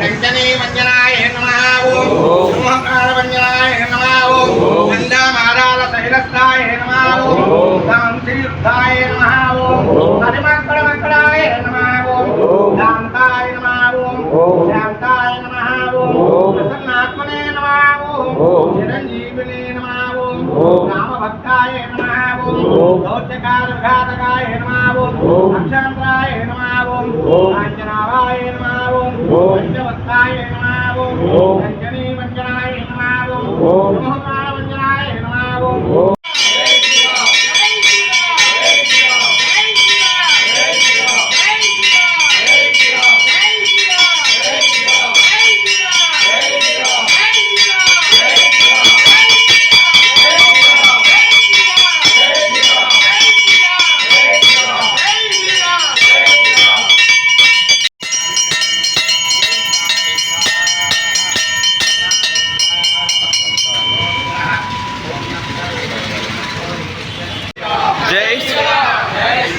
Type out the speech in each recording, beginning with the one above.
వెంటనే మంజనాయ నమః ఓం సింహకాల మంజనాయ నమః ఓం నందా మారాల శైలస్థాయ నమః ఓం దాంతియుద్ధాయ నమః ఓం హరిమంకళ మంకళాయ నమః ఓం శాంతాయ నమః ఓం ఆంజనావాయ ఓం. ఓం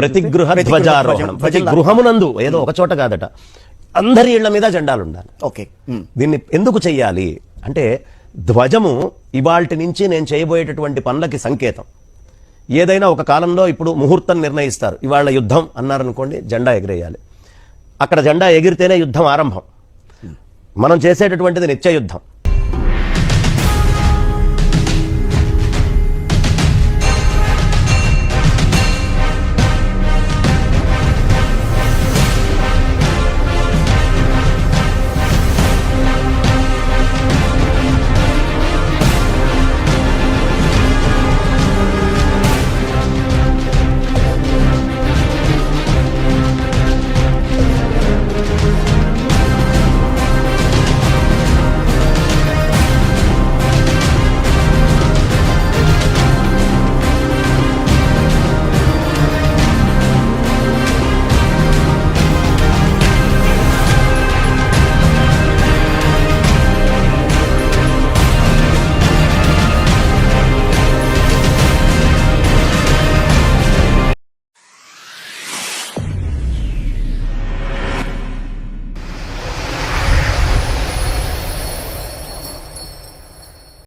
ప్రతి గృహ ధ్వజారోహణం. ప్రతి గృహమునందు ఏదో ఒక చోట కాదట. అందరి ఇళ్ళ మీద జెండాలు ఉండాలి. ఓకే. దీన్ని ఎందుకు చెయ్యాలి? అంటే ధ్వజము ఇవాల్టి నుంచి నేను చేయబోయేటటువంటి పనులకి సంకేతం. ఏదైనా ఒక కాలంలో ఇప్పుడు ముహూర్తం నిర్ణయిస్తారు. ఇవాళ యుద్ధం అన్నారనుకోండి జెండా ఎగిరేయాలి. అక్కడ జెండా ఎగిరితేనే యుద్ధం ఆరంభం. మనం చేసేటటువంటిది నిత్య యుద్ధం.